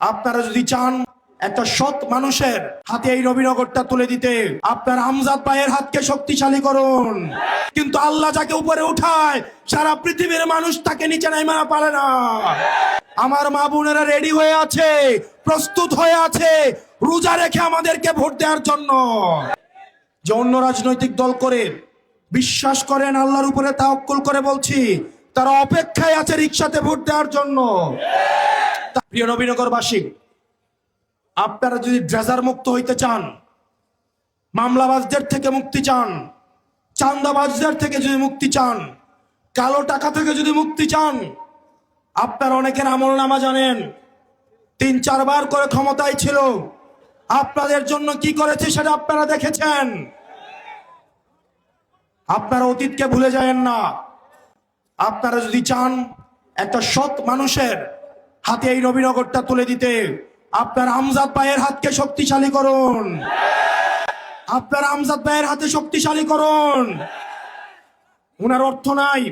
আপনারা যদি চান একটা সৎ মানুষের হাতে এই রবিনগরটা তুলে দিতে, আপনার আমজাদ ভাইয়ের হাতকে শক্তিশালী করুন। কিন্তু আল্লাহ যাকে উপরে উঠায়, সারা পৃথিবীর মানুষ তাকে নিচে নাইমা পারে না। আমার মা বোনেরা রেডি হয়ে আছে, প্রস্তুত হয়ে আছে, রোজা রেখে আমাদেরকে ভোট দেওয়ার জন্য। যে অন্য রাজনৈতিক দল করে বিশ্বাস করেন, আল্লাহর উপরে তা তাওক্কুল করে বলছি, তারা অপেক্ষায় আছে রিক্সাতে ভোট দেওয়ার জন্য। প্রিয় নবীনগরবাসী আপনারা যদি ড্রেজার মুক্ত হইতে চান, মামলাবাজদের থেকে মুক্তি চান চান্দাবাজদের থেকে যদি মুক্তি চান, কালো টাকা থেকে যদি মুক্তি চান, আপনার অনেকের আমল নামা জানেন। তিন, চারবার করে ক্ষমতায় ছিল। আপনাদের জন্য কি করেছে সেটা আপনারা দেখেছেন। আপনারা অতীতকে ভুলে যাবেন না। আপনারা যদি চান, একটা সৎ মানুষের হাতে এই নবীনগরটা তুলে দিতে। আপনার আমজাদ ভাইয়ের হাতকে শক্তিশালী করুন। আপনার আমজাদ ভাইয়ের হাতে শক্তিশালী করুন। উনার অর্থ নাই।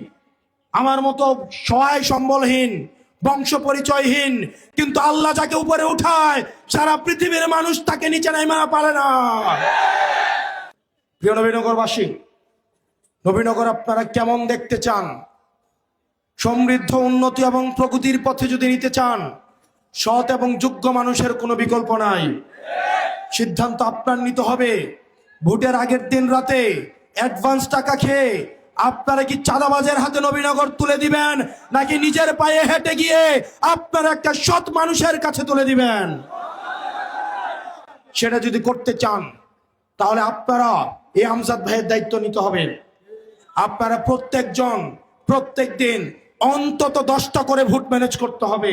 আমার মতো সহায় সম্বলহীন, বংশ পরিচয়হীন, কিন্তু আল্লাহ যাকে উপরে উঠায়, সারা পৃথিবীর মানুষ তাকে নিচে নাইমা পারে না। প্রিয় নবীনগরবাসী, নবীনগর আপনারা কেমন দেখতে চান? সমৃদ্ধ, উন্নতি এবং প্রগতির পথে যদি নিতে চান, সৎ এবং যোগ্য মানুষের কোনো বিকল্প নাই। সিদ্ধান্ত আপনার নিতে হবে। ভোটের আগের দিন রাতে অ্যাডভান্স টাকা খেয়ে আপনারা কি চাঁদাবাজের হাতে নবীনগর তুলে দিবেন, নাকি নিজের পায়ে হেঁটে গিয়ে আপনারা একটা সৎ মানুষের কাছে তুলে দিবেন? সেটা যদি করতে চান, তাহলে আপনারা এই আমজাদ ভাইয়ের দায়িত্ব নিতে হবে। আপনারা প্রত্যেকজন প্রত্যেক দিন অন্তত দশটা করে ভোট ম্যানেজ করতে হবে।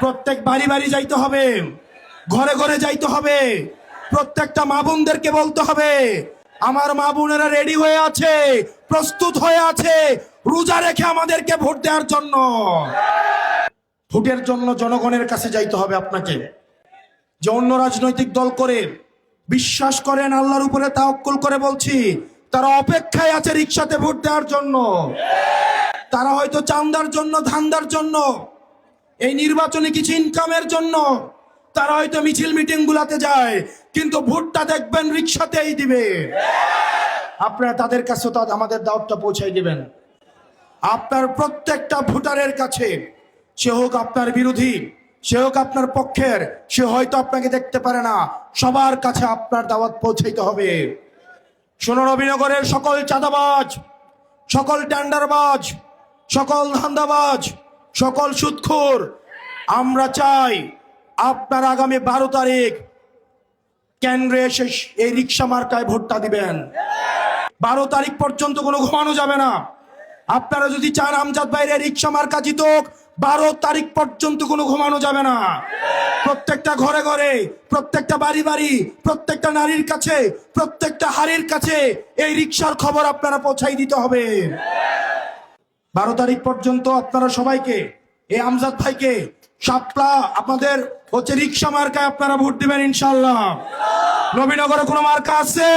প্রত্যেক বাড়ি বাড়ি যাইতে হবে। ঘরে ঘরে যাইতে হবে। প্রত্যেকটা মা বোনদেরকে বলতে হবে, আমার মা বোনেরা রেডি হয়ে আছে, প্রস্তুত হয়ে আছে, রোজা রেখে আমাদেরকে ভোট দেওয়ার জন্য। ভোটের জন্য জনগণের কাছে যাইতে হবে আপনাকে। যে অন্য রাজনৈতিক দল করে বিশ্বাস করেন, আল্লাহর উপরে তাওক্কুল করে বলছি, তারা অপেক্ষায় আছে রিক্সাতে ভোট দেওয়ার জন্য। তারা হয়তো চান্দার জন্য, ধান্দার জন্য, এই নির্বাচনে কিছু ইনকামের জন্য তারা হয়তো মিছিল মিটিং গুলাতে যায়, কিন্তু ভোটটা দেখবেন রিক্সাতেই দিবে। আপনারা তাদের কাছে তো আমাদের দাওয়াতটা পৌঁছাই দিবেন। আপনার প্রত্যেকটা ভোটারের কাছে, সে হোক আপনার বিরোধী, সে হোক আপনার পক্ষের, সে হয়তো আপনাকে দেখতে পারে না, সবার কাছে আপনার দাওয়াত পৌঁছাইতে হবে। শোনো নবীনগরের সকল চাঁদাবাজ, সকল টেন্ডারবাজ সকল ধান্দাবাজ, সকল সুৎখোর, আমরা চাই আপনার আগামী বারো তারিখ কেন্দ্রে এসে এই রিক্সা মার্কায় ভোটটা দিবেন। বারো তারিখ পর্যন্ত কোনো ঘুমানো যাবে না। আপনারা যদি চান আমজাদ বাইরে রিক্সা মার্কা জিতুক, বারো তারিখ পর্যন্ত কোনো ঘুমানো যাবে না। প্রত্যেকটা ঘরে ঘরে, প্রত্যেকটা বাড়ি বাড়ি, প্রত্যেকটা নারীর কাছে, প্রত্যেকটা হাড়ির কাছে এই রিক্সার খবর আপনারা পৌঁছাই দিতে হবে। বারো তারিখ পর্যন্ত আপনারা সবাইকে, এই আমজাদ ভাইকে, সাপলা আপনাদের হচ্ছে রিক্সা মার্কায় আপনারা ভোট দিবেন ইনশাল্লাহ নবীনগরে কোনো মার্কা আছে?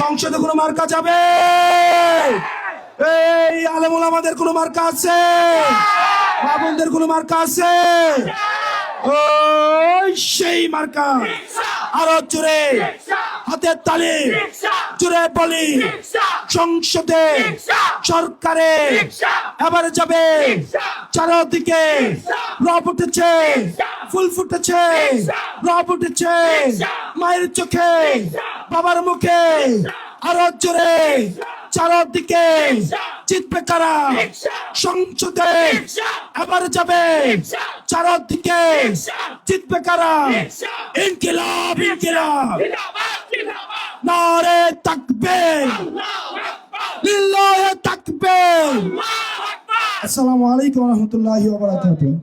সংসদে কোনো মার্কা যাবে? এই আলেমুল আমাদের কোনো মার্কা আছে? বাবুনদের কোনো মার্কা আছে? ওই সেই মার্কা। আরও জোরে। হাতের তালি জোরে বলি সংসদে সরকারে এবার যাবে চারদিকে রব উঠেছে ফুল ফুটেছে রব উঠেছে মায়ের চোখে বাবার মুখে আরও জোরে চারদিকে জিতবে কারা? সংসদে এবার যাবে চারদিকে জিতবে কারা? ইনকিলাব ইনকিলাব। নারে তাকবে লিল্লাহে তাকবে আসসালামু আলাইকুম ওয়া রাহমাতুল্লাহি ওয়া বারাকাতুহু।